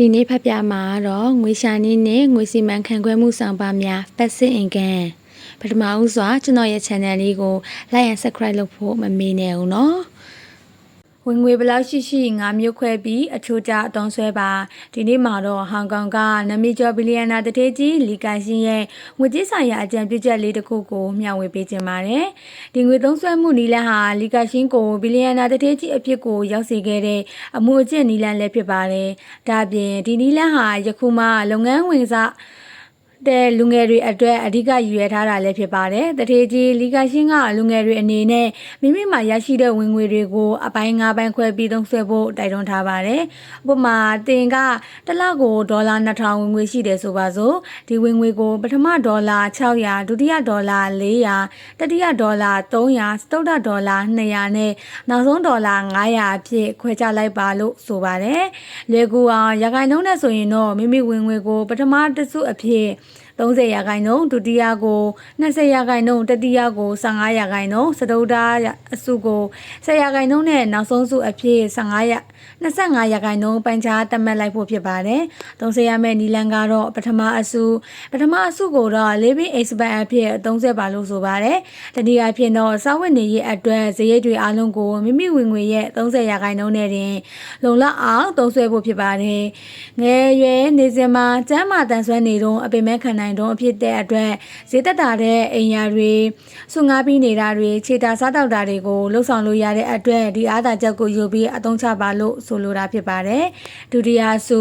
ဒီနေ့ဖတ်ပြမှာတော့ငွေရှာနည်းနဲ့ငွေစီမံခန့်ခွဲမှုဆောင်ပါများ passive income ပထမဦးစွာကျွန်တော်ရဲ့ channel လေးကို like and subscribe လုပ်ဖို့မမေ့နဲ့ဦးနော် ဝင်ငွေဘယ်လောက်ရှိရှိငါမျိုးခွဲပြီးအချိုးကျအတုံးဆွဲပါဒီနေ့မှာတော့ဟောင်ကောင်ကနမီကျော်ဘီလီယံနာတထေးကြီးလီကာရှင်ရဲ့ငွေကြေးဆိုင်ရာအကြံပြုချက်လေးတစ်ခုကိုမျှဝေပေးခြင်းပါတယ်ဒီငွေသုံးစွဲမှုနီလန်ဟာလီကာရှင်ကိုဘီလီယံနာတထေးကြီးအဖြစ်ကိုရောက်စေခဲ့တဲ့အမှုအကျင့်နီလန်လည်းဖြစ်ပါတယ်ဒါအပြင်ဒီနီလန်ဟာယခုမှလုပ်ငန်းဝင်စား တဲ့လူငယ်တွေအတွက်အဓိကရည်ရွယ်ထားတာလည်းဖြစ်ပါတယ်။တထေကြီးလီကာရှင်းကလူငယ်တွေအနေနဲ့မိမိမှာရရှိတဲ့ဝင်ငွေတွေကိုအပိုင်း၅ပိုင်းခွဲပြီးသုံးစွဲဖို့တိုက်တွန်းထားပါတယ်။ဥပမာတင်ကတစ်လကိုဒေါ်လာ2000ဝင်ငွေရှိတယ်ဆိုပါစို့။ဒီဝင်ငွေကိုပထမဒေါ်လာ600ဒုတိယဒေါ်လာ400တတိယဒေါ်လာ300စတုတ္ထဒေါ်လာ200နဲ့နောက်ဆုံးဒေါ်လာ900အဖြစ်ခွဲခြားလိုက်ပါလို့ဆိုပါတယ်။လေကူအောင်ရခိုင်နှုန်းနဲ့ဆိုရင်တော့မိမိဝင်ငွေကိုပထမတစုအဖြစ် 30ရာခိုင်နှုန်းဒုတိယကို20ရာခိုင်နှုန်းတတိယကို15ရာခိုင်နှုန်းစတုဒ္ဓအစုကို10ရာခိုင်နှုန်းနဲ့နောက်ဆုံးစုအဖြစ်15ရာ25ရာခိုင်နှုန်းပန်ချားတတ်မှတ်လိုက်ဖို့ဖြစ်ပါတယ်။30ရမယ့်နီလန်ကတော့ပထမအစုပထမအစုကိုတော့ living expand အဖြစ်30ပါလို့ဆိုပါတယ်။တတိယအဖြစ်တော့စောင့်ဝင်နေရေးအတွက်ဇရိတ်တွေအားလုံးကိုမိမိဝင်ငွေရဲ့30ရာခိုင်နှုန်းနဲ့တင်လုံလောက်အောင်သုံးစွဲဖို့ဖြစ်ပါတယ်။ငယ်ရွယ်နေစဉ်မှာကျန်းမာတန်ဆွမ်းနေတော့အပင်မဲ့ခံနိုင်တော့အဖြစ်တဲ့အတွက်ဈေးသက်တာတဲ့အိမ်ယာတွေစုငါးပြီးနေတာတွေခြေတာစားတောက်တာတွေကိုလှုပ်ဆောင်လို့ရတဲ့အတွက်ဒီအားသာချက်ကိုယူပြီးအသုံးချပါလို့ဆိုလိုတာဖြစ်ပါတယ်ဒုတိယအစု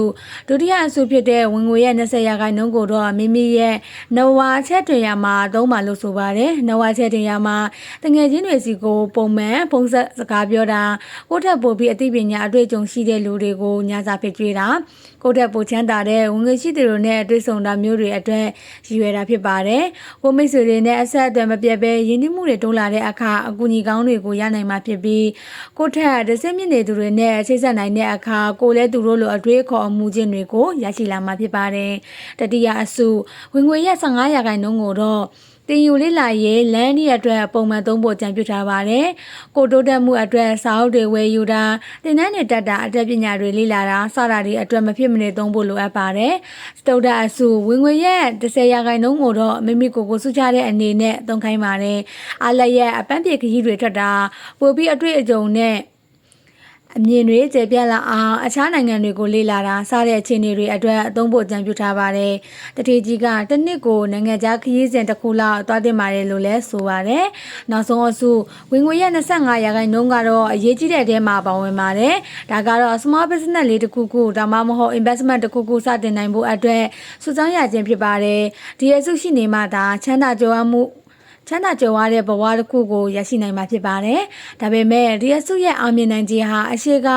ဒုတိယအစုဖြစ်တဲ့ဝင်ငွေရဲ့20ရာခိုင်နှုန်းကိုတော့မိမိရဲ့နဝါချက်တွေရမှာသုံးပါလို့ဆိုပါတယ်နဝါချက်တွေရမှာတငယ်ချင်းတွေစီကိုပုံမှန်ပုံစံစကားပြောတာကိုယ့်ထက်ပိုပြီးအသိပညာအတွေ့အကြုံရှိတဲ့လူတွေကိုညာစာဖြစ်ကြွေးတာ ကိုယ့်ထက်ပိုချမ်းသာတဲ့ဝင်ငွေရှိသူတွေနဲ့တွေ့ဆုံတာမျိုးတွေအတွက်ရည်ရွယ်တာဖြစ်ပါတယ်ကိုမိတ်ဆွေတွေနဲ့အဆက်အသွယ်မပြတ်ဘဲရင်းနှီးမှုတွေတိုးလာတဲ့အခါအကူအညီကောင်းတွေကိုရနိုင်မှာဖြစ်ပြီးကိုယ့်ထက်တစ်စင်းမြင့်နေသူတွေနဲ့ချိတ်ဆက်နိုင်တဲ့အခါကိုလည်းသူတို့လိုအတွေ့အခေါ်အမှုချင်းတွေကိုရရှိလာမှာဖြစ်ပါတယ်တတိယအစုဝင်ငွေရဲ့15ရာခိုင်နှုန်းကိုတော့ တင်ယူလေးလာရေးလမ်းဒီအတွက်ပုံမှန်သုံးဖို့ကြံပြုထားပါတယ်။ကိုတိုးတက်မှုအတွက်စာအုပ်တွေဝယ်ယူတာတင်နန်းတွေတက်တာအတက်ပညာတွေလေ့လာတာစတာတွေအတွက်မဖြစ်မနေသုံးဖို့လိုအပ်ပါတယ်။စတုဒ္ဒအစုဝင်ငွေရဲ့10ရာခိုင်နှုန်းကိုတော့မိမိကိုယ်ကိုစုချတဲ့အနေနဲ့သုံးခိုင်းပါတယ်။အားလက်ရဲ့အပန်းပြေခရီးတွေထွက်တာပိုပြီးအတွေ့အကြုံနဲ့ အမြင်တွေကျေပြန့်လာအောင်အခြားနိုင်ငံတွေကိုလေ့လာတာစတဲ့အခြေအနေတွေအတွက်အသုံးဖို့အကြံပြုထားပါတယ်။တထေကြီးကတစ်နှစ်ကိုနိုင်ငံခြားခရီးစဉ်တစ်ခုလောက်သွားတင်ပါတယ်လို့လည်းဆိုပါတယ်။နောက်ဆုံးအစုဝင်ငွေရဲ့25ရာခိုင်နှုန်းကတော့အရေးကြီးတဲ့အထဲမှာပါဝင်ပါတယ်။ဒါကတော့ small business လေးတစ်ခုခုဒါမှမဟုတ် investment တစ်ခုခုစတင်နိုင်ဖို့အတွက်စုဆောင်းရခြင်းဖြစ်ပါတယ်။ဒီအစုရှိနေမှသာချမ်းသာကြွယ်ဝမှု ချမ်းသာကြွယ်ဝတဲ့ဘဝတစ်ခုကိုရရှိနိုင်မှာဖြစ်ပါတယ်။ဒါပေမဲ့ဒီအစုရဲ့အောင်မြင်နိုင်ခြင်းဟာအရှိက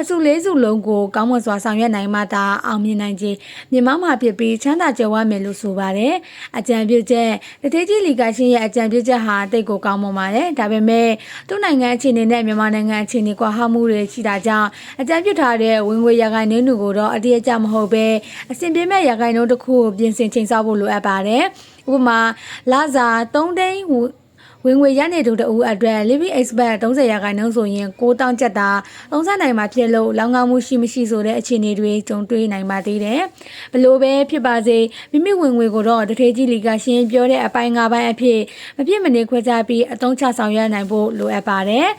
အစုလေးစုလုံးကိုကောင်းမွန်စွာဆောင်ရွက်နိုင်မှသာအောင်မြင်နိုင်ခြင်းမြင်မမှာဖြစ်ပြီးချမ်းသာကြွယ်ဝမယ်လို့ဆိုပါတယ်။အကြံပြုချက်တတိကြီးလီကရှင်ရဲ့အကြံပြုချက်ဟာတိတ်ကိုကောင်းမွန်ပါတယ်။ဒါပေမဲ့သူ့နိုင်ငံအခြေအနေနဲ့မြန်မာနိုင်ငံအခြေအနေကွာဟမှုတွေရှိတာကြောင့်အကြံပြုထားတဲ့ဝင်ငွေရခိုင်နှုန်းတွေကိုတော့အတိအကျမဟုတ်ပဲအဆင်ပြေမဲ့ရခိုင်နှုန်းတစ်ခုကိုပြင်ဆင်ချိန်ဆဖို့လိုအပ်ပါတယ်။ ဥပမာလာဇာ3ဒိန်းဝင်ငွေရနေသူတဦးအတွက် living expert 30ရာခိုင်နှုန်းဆိုရင်9000ကျပ်သာသုံးဆနိုင်မှာဖြစ်လို့လောင်ကောင်းမှုရှိမရှိဆိုတဲ့အခြေအနေတွေကြုံတွေ့နိုင်ပါသေးတယ်။ဘလို့ပဲဖြစ်ပါစေမိမိဝင်ငွေကိုတော့တထေးကြီးလီကရှင်းပြောတဲ့အပိုင်း၅ပိုင်းအဖြစ်မဖြစ်မနေခွဲခြားပြီးအသုံးချဆောင်ရွက်နိုင်ဖို့လိုအပ်ပါတယ်။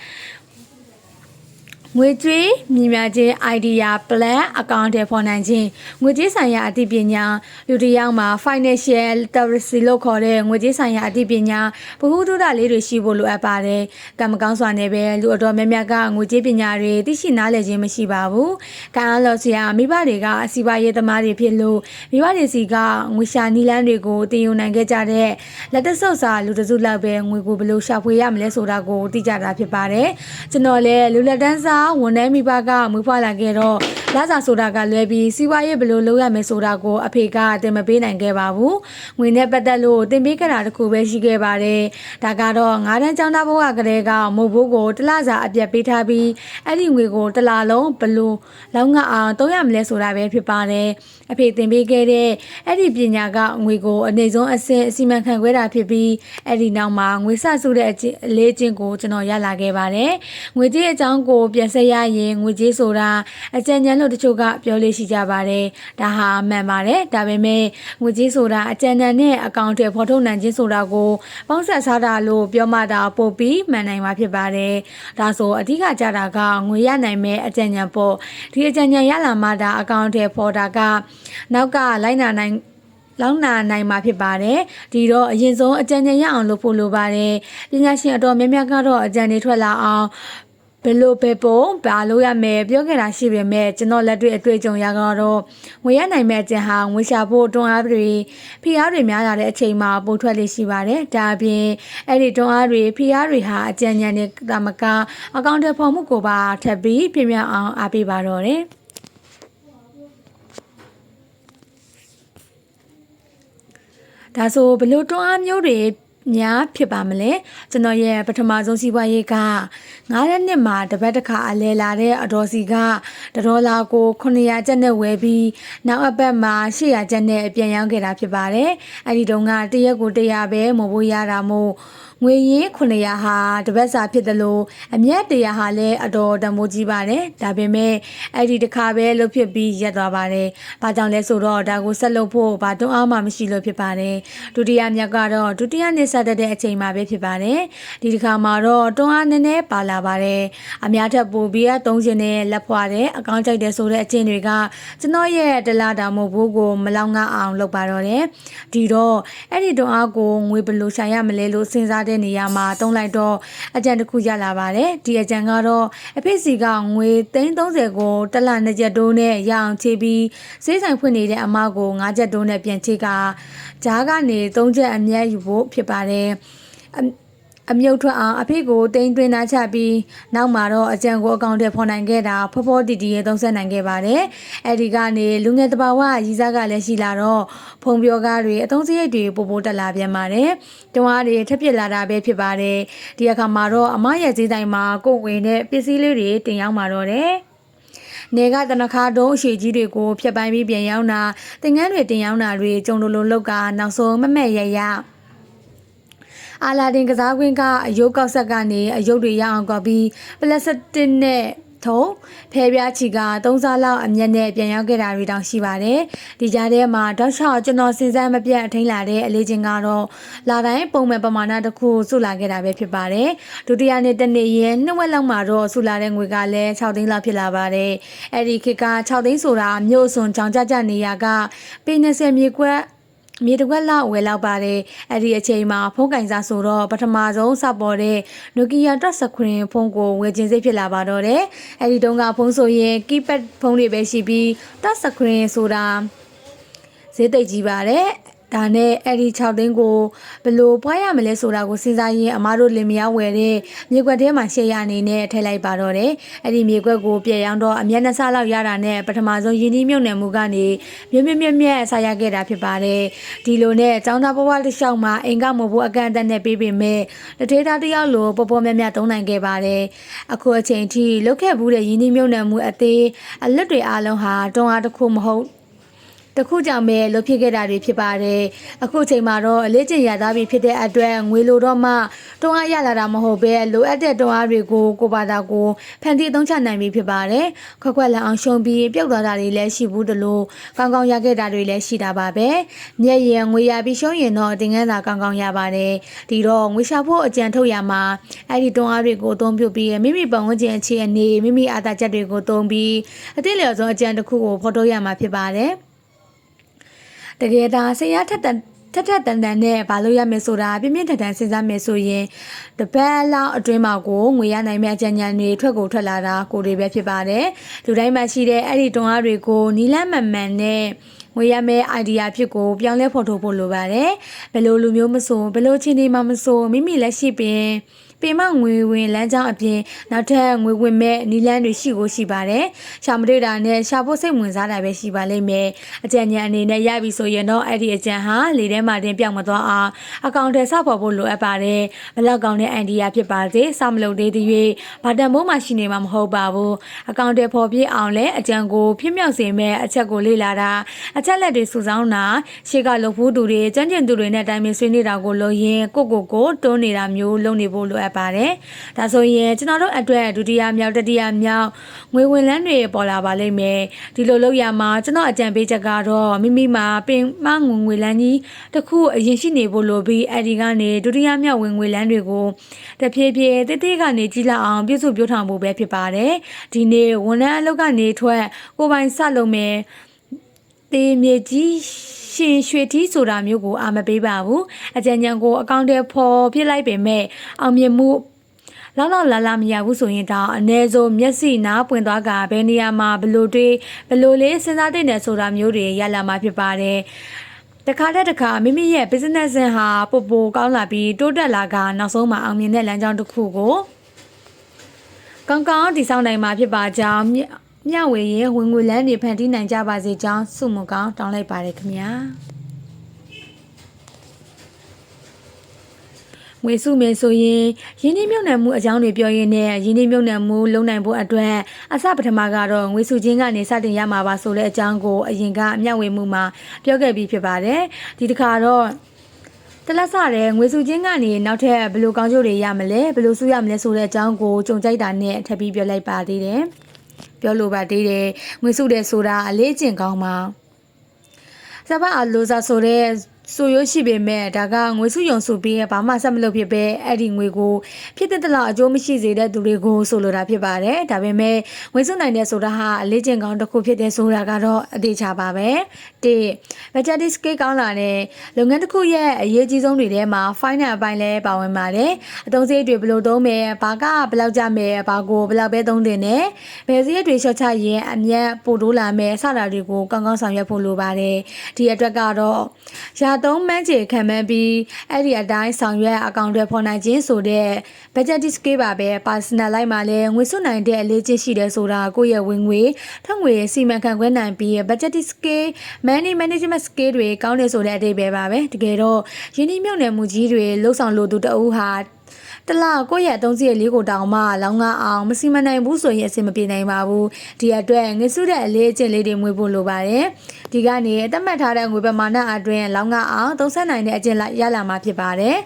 ငွေကြေးမြင်များခြင်း idea plan အကောင့်တွေဖော်နိုင်ခြင်းငွေကြေးဆိုင်ရာအသိပညာလူတစ်ယောက်မှာ financial literacy လို့ခေါ်တဲ့ငွေကြေးဆိုင်ရာအသိပညာဗဟုသုတလေးတွေရှိဖို့လိုအပ်ပါတယ်။ကံမကောင်းစွာနဲ့ပဲလူအတော်များများကငွေကြေးပညာတွေသိရှိနားလည်ခြင်းမရှိပါဘူး။ကံအားလို့ဆရာမိဘတွေကအစီပါရေးသမားတွေဖြစ်လို့မိဘတွေစီကငွေရှာနီလန်းတွေကိုတင်ယူနိုင်ခဲ့ကြတဲ့လက်တဆုပ်စာလူတစုလောက်ပဲငွေကိုဘယ်လိုရှာဖွေရမလဲဆိုတာကိုသိကြတာဖြစ်ပါတယ်။ကျွန်တော်လည်းလူလက်တန်းစားဝန်ထမ်းမိဘကမွေးဖွားလာခဲ့တော့လာစာဆိုတာကလွဲပြီးစီးပွားရေးဘယ်လိုလုပ်ရမယ်ဆိုတာကိုအဖေကတင်မပေးနိုင်ခဲ့ပါဘူး။ငွေနဲ့ပတ်သက်လို့တင်ပေးခဲ့တာတခုပဲရှိခဲ့ပါတယ်။ဒါကတော့ငါးတန်းကျောင်းသားဘဝကလေးကမို့ဘိုးကိုတလစာအပြတ်ပေးထားပြီးအဲ့ဒီငွေကိုတလလုံးဘလို့လောက်ငါအောင်သုံးရမလဲဆိုတာပဲဖြစ်ပါတယ်။အဖေတင်ပေးခဲ့တဲ့အဲ့ဒီပညာကငွေကိုအနေဆုံးအဆင့်အစီမံခန့်ခွဲတာဖြစ်ပြီးအဲ့ဒီနောက်မှာငွေဆစုတဲ့အလေးချင်းကိုကျွန်တော်ရလာခဲ့ပါတယ်။ငွေကြေးအကြောင်းကိုပြန်ဆက်ရရင်ငွေကြေးဆိုတာအကြံဉာဏ်လို့တချို့ကပြောလို့ရှိကြပါတယ်ဒါဟာမှန်ပါတယ်ဒါပေမဲ့ငွေကြေးဆိုတာအကြံဉာဏ်နဲ့အကောင့်တွေဖော်ထုတ်နိုင်ခြင်းဆိုတာကိုပေါင်းဆက်စားတာလို့ပြောမှတာပို့ပြီးမှန်နိုင်မှာဖြစ်ပါတယ်ဒါဆိုအဓိကကြတာကငွေရနိုင်မဲ့အကြံဉာဏ်ပေါ့ဒီအကြံဉာဏ်ရလာမှဒါအကောင့်တွေဖော်တာကနောက်ကလိုက်နာနိုင်လောင်းနာနိုင်မှာဖြစ်ပါတယ်ဒီတော့အရင်ဆုံးအကြံဉာဏ်ရအောင်လုပ်ဖို့လိုပါတယ်ပညာရှင်အတော်များများကတော့အကြံတွေထွက်လာအောင် ဘယ်လိုပဲပုံဘာလို့ရမယ်ပြောခဲ့တာရှိပေမဲ့ကျွန်တော်လက်တွေ့အတွေ့အကြုံရကတော့ငွေရနိုင်မဲ့အကြံဟာငွေရှာဖို့တွန်းအားတွေဖိအားတွေများလာတဲ့အချိန်မှာပို့ထွက်လေးရှိပါတယ်ဒါအပြင်အဲ့ဒီတွန်းအားတွေဖိအားတွေဟာအကြံဉာဏ်တွေကမကအကောင့်တွေဖော်မှုကိုပါထပ်ပြီးပြင်းပြအောင်အားပေးပါတော့တယ်ဒါဆိုဘလို့တွန်းအားမျိုးတွေ များဖြစ်ပါမလဲကျွန်တော်ရဲ့ပထမဆုံးစီးပွားရေးက9ရက်နှစ်မှာတစ်ပတ်တစ်ခါအလဲလာတဲ့အတော်စီကဒေါ်လာကို900ကျပ်နဲ့ဝယ်ပြီးနောက်အပတ်မှာ800ကျပ်နဲ့ပြန်ရောင်းခဲ့တာဖြစ်ပါတယ်အဲ့ဒီတုန်းကတရက်ကို100ပဲမဖို့ရတာမို့ ငွေရင်း900ဟာတစ်ပတ်စာဖြစ်တယ်လို့အမျက်100ဟာလည်းအတော်တမိုးကြီးပါတယ်ဒါပေမဲ့အဲ့ဒီတစ်ခါပဲလှုပ်ဖြစ်ပြီးရက်သွားပါတယ်ဘာကြောင့်လဲဆိုတော့ဒါကိုဆက်လုပ်ဖို့ဘာတွန်းအားမှမရှိလို့ဖြစ်ပါတယ်ဒုတိယမြတ်ကတော့ဒုတိယနှစ်ဆက်တဲ့အချိန်မှာပဲဖြစ်ပါတယ်ဒီတစ်ခါမှာတော့တွန်းအားနည်းနည်းပါလာပါတယ်အများထက်ပိုပြီးသုံးရှင်နဲ့လက်ဖွာတဲ့အကောင့်ကြိုက်တဲ့ဆိုတဲ့အချင်းတွေကကျွန်တော်ရဲ့တလားတာမို့ဘူးကိုမလောင်ငါအောင်လုပ်ပါတော့တယ်ဒီတော့အဲ့ဒီတွန်းအားကိုငွေဘယ်လိုဆိုင်ရမလဲလို့စဉ်းစားတဲ့နေရာမှာတုံးလိုက်တော့အကြံတစ်ခုရလာပါတယ်ဒီအကြံကတော့အဖေစီကငွေ330ကိုတစ်လနှစ်ချက်တိုးနဲ့ရအောင်ချေပြီးစေးဆိုင်ဖွင့်နေတဲ့အမကို9ချက်တိုးနဲ့ပြန်ချေကဂျားကနေ3ချက်အမြတ်ယူဖို့ဖြစ်ပါတယ် အအမြုပ်ထွက်အောင်အဖေကိုတိန်သွင်းသားချပြီးနောက်မှာတော့အကြံကိုအကောင့်ထဲဖော်နိုင်ခဲ့တာဖောဖောတီတီရဲ့သုံးဆက်နိုင်ခဲ့ပါတယ်။အဲဒီကနေလူငယ်တဘာဝရီစားကလည်းရှိလာတော့ဖုံပြောကားတွေအသုံးစရိတ်တွေပိုပိုတက်လာပြန်ပါတယ်။တွန်းအားတွေထပ်ပြစ်လာတာပဲဖြစ်ပါတယ်။ဒီအခါမှာတော့အမရဲ့ဈေးတိုင်းမှာကိုယ်ဝင်တဲ့ပစ္စည်းလေးတွေတင်ရောက်มาတော့တယ်။နေကတနခါတုံးအရှိကြီးတွေကိုဖျက်ပိုင်းပြီးပြန်ရောက်တာတင်ငန်းတွေတင်ရောက်တာတွေကြုံလိုလိုလောက်ကနောက်ဆုံးမမဲ့ရရ အာလာဒင်ကစားကွင်းကအယုတ်ကောက်ဆက်ကနေအယုတ်တွေရအောင်ကောက်ပြီးပလက်စတစ်နဲ့ထုံဖဲပြားချီကသုံးစားလောက်အမျက်နဲ့ပြန်ရောက်ခဲ့တာတွေတောင်ရှိပါတယ်။ဒီကြားထဲမှာတောက်လျှောက်ကျွန်တော်စဉ်းစားမပြတ်အထိန်လာတဲ့အလေးချင်းကတော့လာတိုင်းပုံမှန်ပမာဏတစ်ခုစုလာခဲ့တာပဲဖြစ်ပါတယ်။ဒုတိယနေ့တစ်နေ့ရင်နှစ်ဝက်လောက်မှာတော့စုလာတဲ့ငွေကလည်း6သိန်းလောက်ဖြစ်လာပါတယ်။အဲ့ဒီခေတ်က6သိန်းဆိုတာမြို့စွန်ကြောင်ကြကြနေရကပေ20မြေကွက် မြေတကွက်လောက်ဝယ်လောက်ပါတယ်အဲ့ဒီအချိန်မှာဖုန်းကင်စားဆိုတော့ပထမဆုံးစပေါ်တဲ့ Nokia Touch Screen ဖုန်းကိုဝယ်ခြင်းစိတ်ဖြစ်လာပါတော့တယ်အဲ့ဒီတုန်းကဖုန်းဆိုရင် keypad ဖုန်းတွေပဲရှိပြီး Touch Screen ဆိုတာဈေးသိပ်ကြီးပါတယ် ဒါနဲ့အဲ့ဒီ6သိန်းကိုဘယ်လိုပွားရမလဲဆိုတာကိုစဉ်းစားရင်းအမားတို့လင်မယားဝယ်တဲ့မြေကွက်ထဲမှာရှေ့ရအနေနဲ့ထည့်လိုက်ပါတော့တယ်။အဲ့ဒီမြေကွက်ကိုပြည့်ရောင်းတော့အမျက်နှစလောက်ရတာနဲ့ပထမဆုံးယင်းဒီမြုပ်နယ်မှုကနေမြွမြမြမြဆာရခဲ့တာဖြစ်ပါတယ်။ဒီလိုနဲ့ចောင်းသားဘဝတစ်လျှောက်မှာအိမ်ကမဖို့အကန့်အသတ်နဲ့ပေးပေမဲ့တထေးသားတစ်ယောက်လိုပေါ်ပေါ်မြတ်မြတ်သုံးနိုင်ခဲ့ပါတယ်။အခုအချိန်ထိလုတ်ခဲ့ဘူးတဲ့ယင်းဒီမြုပ်နယ်မှုအသေးအလွတ်တွေအားလုံးဟာတွန်းအားတစ်ခုမဟုတ် တခုကြောင့်ပဲလွတ်ဖြစ်ခဲ့တာတွေဖြစ်ပါတယ်အခုချိန်မှာတော့အလေးကျင့်ရသားပြီဖြစ်တဲ့အတွက်ငွေလိုတော့မှတွန်းအားရလာတာမဟုတ်ပဲလိုအပ်တဲ့တွန်းအားတွေကိုကိုပါတာကိုဖန်တီးအသုံးချနိုင်ပြီဖြစ်ပါတယ်ခွက်ခွက်လန်အောင်ရှုံးပြီးပြုတ်သွားတာတွေလည်းရှိဘူးတလို့ကောင်းကောင်းရခဲ့တာတွေလည်းရှိတာပါပဲမျက်ရည်ငွေရပြီးရှုံးရင်တော့တင်ငန်းသာကောင်းကောင်းရပါတယ်ဒီတော့ငွေရှာဖို့အကြံထုတ်ရမှာအဲ့ဒီတွန်းအားတွေကိုအသုံးပြုပြီးမိမိပတ်ဝန်းကျင်အခြေအနေမိမိအာသာချက်တွေကိုသုံးပြီးအတိလျော်ဆုံးအကြံတစ်ခုကိုဖော်ထုတ်ရမှာဖြစ်ပါတယ် တကယ်ဒါဆရာထက်တန်ထက်ထက်တန်တန်နဲ့ဘာလို့ရမယ်ဆိုတာပြင်းပြင်းထန်ထန်စဉ်းစားမယ်ဆိုရင်တပတ်လောက်အတွင်းမှာကိုငွေရနိုင်မယ့်အကြံဉာဏ်တွေထွက်ကိုထွက်လာတာကိုတွေပဲဖြစ်ပါတယ်လူတိုင်းမှာရှိတဲ့အဲ့ဒီတွန်းအားတွေကိုနီလန်းမှန်မှန်နဲ့ငွေရမယ့် idea ဖြစ်ကိုပြောင်းလဲဖော်ထုတ်ဖို့လိုပါတယ်ဘယ်လိုလူမျိုးမဆိုဘယ်လိုချင်းနေမှမဆိုမိမိလက်ရှိပင် ပင်မငွေဝင်လမ်းကြောင်းအပြင်နောက်ထပ်ငွေဝင်မဲ့နီလန်းတွေရှိကိုရှိပါတယ်။ရှာမတွေ့တာနဲ့ရှာဖို့စိတ်ဝင်စားတာပဲရှိပါလိမ့်မယ်။အကြံဉာဏ်အနေနဲ့ရပြီဆိုရင်တော့အဲ့ဒီအကြံဟာလေထဲမှာတင်ပြောင်းမသွားအောင်အကောင့်ထဲဆောက်ပေါ်ဖို့လိုအပ်ပါတယ်။ဘလောက်ကောင်းတဲ့အိုင်ဒီယာဖြစ်ပါစေ။စမလုပ်သေးသေး၍ဘာတန်မိုးမှရှိနေမှာမဟုတ်ပါဘူး။အကောင့်ထဲပေါ်ပြအောင်လဲအကြံကိုဖြစ်မြောက်စေမဲ့အချက်ကိုလေ့လာတာအချက်လက်တွေစုဆောင်းတာရှေ့ကလုပ်ဖို့သူတွေကြမ်းကျင်သူတွေနဲ့တိုင်ပင်ဆွေးနေတာကိုလို့ရင်ကိုကိုကိုတွန်းနေတာမျိုးလုပ်နေဖို့လိုအပ်ပ်ပါတယ်။ဒါဆိုရင်ကျွန်တော်တို့အတွက်ဒုတိယမြောက်တတိယမြောက်ငွေဝင်လန်းတွေပေါ်လာပါလိမ့်မယ်။ဒီလိုလုပ်ရမှာကျွန်တော်အကြံပေးချက်ကတော့မိမိမှာပင်မငွေငွေလန်းကြီးတစ်ခုအရင်ရှိနေဖို့လိုပြီးအဲဒီကနေဒုတိယမြောက်ဝင်ငွေလန်းတွေကိုတဖြည်းဖြည်းတိတိကနေကြီးလာအောင်ပြုစုပြောထောင်ဖို့ပဲဖြစ်ပါတယ်။ဒီနေ့ဝန်ထမ်းအလုပ်ကနေထွက်ကိုယ်ပိုင်စလုပ်မယ်။တေမြေကြီး ရှင်ရွှေထီးဆိုတာမျိုးကိုအာမပေးပါဘူးအကြံဉာဏ်ကိုအကောင့်ထဲပေါ်ပြစ်လိုက်ပေမဲ့အောင်မြင်မှုလောက်လောက်လာလာမရဘူးဆိုရင်တော့အ ਨੇ ဆုံးမျက်စိနားပွင့်သွားကဘယ်နေရာမှာဘလို့တွေးဘလို့လေးစဉ်းစားတဲ့နယ်ဆိုတာမျိုးတွေရလာမှာဖြစ်ပါတယ်တခါတည်းတခါမိမိရဲ့ business ဆင်ဟာပို့ပိုကောင်းလာပြီးတိုးတက်လာကနောက်ဆုံးမှာအောင်မြင်တဲ့လမ်းကြောင်းတစ်ခုကိုကောင်းကောင်းတည်ဆောက်နိုင်မှာဖြစ်ပါကြောင်း မြမျှဝေရင်ဝင်ငွေလန်းတွေဖန်တီးနိုင်ကြပါစေကြောင်းဆုမွန်ကောင်းတောင်းလိုက်ပါတယ်ခင်ဗျာငွေစုမယ်ဆိုရင်ရင်းနှီးမြှုပ်နှံမှုအကြောင်းတွေပြောရင်းနဲ့ရင်းနှီးမြှုပ်နှံမှုလုပ်နိုင်ဖို့အတွက်အစပထမကတော့ငွေစုချင်းကနေစတင်ရမှာပါဆိုတဲ့အကြောင်းကိုအရင်ကအမျှဝေမှုမှာပြောခဲ့ပြီးဖြစ်ပါတယ်ဒီတစ်ခါတော့တလက်စတဲ့ငွေစုချင်းကနေနောက်ထပ်ဘယ်လိုကောင်းကျိုးတွေရမလဲဘယ်လိုစုရမလဲဆိုတဲ့အကြောင်းကိုကြုံကြိုက်တာနဲ့ထပ်ပြီးပြောလိုက်ပါသေးတယ် ပြောလိုပါသေးတယ်ငွေစုတဲ့ဆိုတာအလေးကျင့်ကောင်းပါစပါအလိုစားဆိုတဲ့ ဆိုရွရှိပေမဲ့ဒါကငွေစုယုံစုပြီးဘာမှဆက်မလုပ်ဖြစ်ပဲအဲ့ဒီငွေကိုဖြစ်တဲ့တလောက်အကျိုးမရှိစေတဲ့သူတွေကိုဆိုလိုတာဖြစ်ပါတယ်ဒါပေမဲ့ငွေစုနိုင်တဲ့ဆိုတာဟာအလေးကျင့်ကောင်းတစ်ခုဖြစ်တဲ့ဆိုတာကတော့အသေးချပါပဲတိ budget scale ကောင်းလာတဲ့လုပ်ငန်းတစ်ခုရဲ့အရေးကြီးဆုံးတွေထဲမှာ finance အပိုင်းလည်းပါဝင်ပါတယ်အသုံးစရိတ်တွေဘယ်လိုသုံးမယ်ဘာကဘယ်လောက်ကြမယ်ဘာကိုဘယ်လောက်ပဲသုံးတင်တယ်ဘယ်စရိတ်တွေလျှော့ချရင်အမြတ်ပို့တိုးလာမယ်စတာတွေကိုကောင်းကောင်းဆောင်ရွက်ဖို့လိုပါတယ်ဒီအတွက်ကတော့ရာသုံးမှန်းချေခံမှန်းပြီးအဲ့ဒီအတိုင်းဆောင်ရွက်အကောင့်တွေဖော်နိုင်ခြင်းဆိုတဲ့ budget scale ပါပဲ personal လိုက်မှာလည်းငွေစွနိုင်တဲ့အလေးချင်းရှိတယ်ဆိုတာကိုယ့်ရဲ့ဝင်ငွေထွက်ငွေစီမံခန့်ခွဲနိုင်ပြီး budget scale money management scale တွေကောင်းတယ်ဆိုတဲ့အဓိပ္ပာယ်ပါပဲတကယ်တော့ယင်းနှိမ့်မြုပ်နယ်မှုကြီးတွေလှုပ်ဆောင်လို့သူတအူးဟာ တလားကိုယ့်ရဲ့အသုံးစရိတ်လေးကိုတောင်မှလောင်းငါအောင်မစီမနိုင်ဘူးဆိုရင်အဆင်မပြေနိုင်ပါဘူးဒီအတွက်ငွေစုတဲ့အလေးအကျင့်လေးတွေမွေးဖို့လိုပါတယ်ဒီကနေအသက်မှတ်ထားတဲ့ငွေပမာဏအတွင်းလောင်းငါအောင်သုံးဆက်နိုင်တဲ့အကျင့်လိုက်ရလာမှာဖြစ်ပါတယ်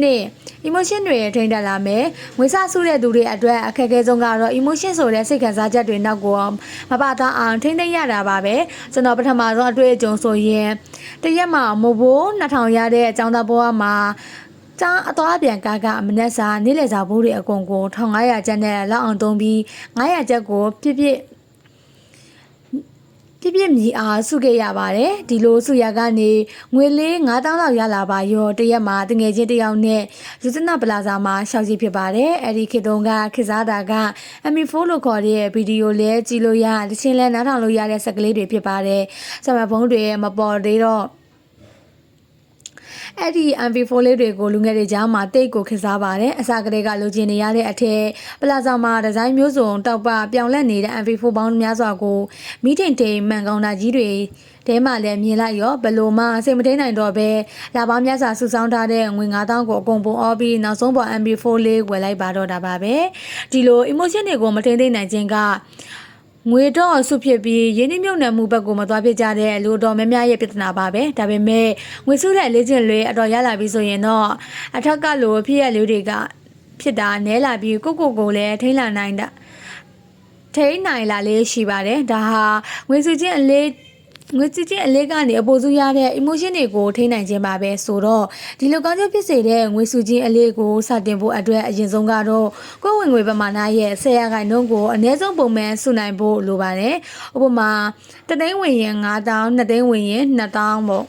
နှစ် emotion တွေထိန်းတက်လာမယ်ငွေစစုတဲ့သူတွေအတွက်အခက်အခဲဆုံးကတော့ emotion ဆိုတဲ့စိတ်ခံစားချက်တွေနောက်ကိုမပသားအောင်ထိန်းသိမ်းရတာပါပဲကျွန်တော်ပထမဆုံးအတွေ့အကြုံဆိုရင်တရက်မှာမိုးဘိုး2000ရတဲ့အကြောင်းသားဘွားမှာ ကျန်းအသွားပြန်ကားကမနက်စာနေ့လည်စာဘိုးတွေအကုန်ကို1500ကျပ်နဲ့လောက်အောင်သုံးပြီး900ကျပ်ကိုပြည့်ပြည့်ပြည့်ပြည့်မြည်အားစုခဲ့ရပါတယ်ဒီလိုစုရကနေငွေလေး9000လောက်ရလာပါရောတရက်မှာတငယ်ချင်းတယောက်နဲ့ယူဇနာပလာဇာမှာရှောက်ရှိဖြစ်ပါတယ်အဲ့ဒီခေတ်တုန်းကခေတ်စားတာက MI4 လို့ခေါ်တဲ့ဗီဒီယိုလဲကြည့်လို့ရတချင်းလဲနားထောင်လို့ရတဲ့စက်ကလေးတွေဖြစ်ပါတယ်ဆမဖုန်းတွေမပေါ်သေးတော့ အဲ့ဒီ MV4 လေးတွေကိုလူငယ်တွေကြားမှာတိတ်ကိုခစားပါတယ်အစကတည်းကလိုချင်နေရတဲ့အထက်ပလာဇာမှာဒီဇိုင်းမျိုးစုံတောက်ပပြောင်းလဲနေတဲ့ MV4 ပေါင်းများစွာကိုမီးထင်တိမ်မှန်ကောင်းတာကြီးတွေတဲမှလည်းမြင်လိုက်ရောဘလို့မှစိတ်မထိန်နိုင်တော့ပဲလာပေါင်းများစွာစုဆောင်းထားတဲ့ငွေ9000ကိုအကုန်ပုံအောပြီးနောက်ဆုံးပေါ် MB4 လေးဝယ်လိုက်ပါတော့တာပါပဲဒီလို emotion တွေကိုမထိန်သိမ့်နိုင်ခြင်းက ငွေတော့ဆုဖြစ်ပြီးရင်းနှီးမြှုပ်နှံမှုဘက်ကိုမသွားဖြစ်ကြတဲ့လူတော်များများရဲ့ပြဿနာပါပဲဒါပေမဲ့ငွေစုတဲ့လေ့ကျင့်လေးအတော်ရလာပြီဆိုရင်တော့အထက်ကလိုဖြစ်ရလေးတွေကဖြစ်တာနဲလာပြီးကိုကိုကိုလည်းထိန်းလာနိုင်တာထိန်းနိုင်လာလေးရှိပါတယ်ဒါဟာငွေစုချင်းအလေး ငွေကြည့်ချင်းအလေးကနေအပေါ်စုရတဲ့ emotion တွေကိုထိနိုင်ခြင်းပါပဲဆိုတော့ဒီလိုကောင်းကျိုးဖြစ်စေတဲ့ငွေစုချင်းအလေးကိုစတင်ဖို့အတွက်အရင်ဆုံးကတော့ကိုယ်ဝင်ငွေပမာဏရဲ့10ရာခိုင်နှုန်းကိုအနည်းဆုံးပုံမှန်စုနိုင်ဖို့လိုပါတယ်ဥပမာတသိန်းဝင်ရင်9000နှစ်သိန်းဝင်ရင်2000ပေါ့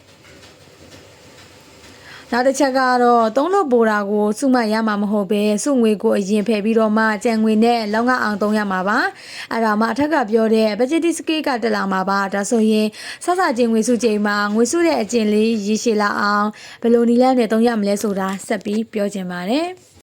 နောက်တစ်ချက်ကတော့သုံးလို့ပိုတာကိုစုမှတ်ရမှာမဟုတ်ပဲစုငွေကိုအရင်ဖယ်ပြီးတော့မှကြံငွေနဲ့လောက်ငါအောင်သုံးရမှာပါအဲ့ဒါမှအထက်ကပြောတဲ့ budget scale ကတက်လာမှာပါဒါဆိုရင်စစချင်းငွေစုချိန်မှာငွေစုတဲ့အကျင့်လေးရည်ရှည်လာအောင်ဘယ်လိုနည်းလမ်းနဲ့သုံးရမလဲဆိုတာဆက်ပြီးပြောချင်ပါတယ်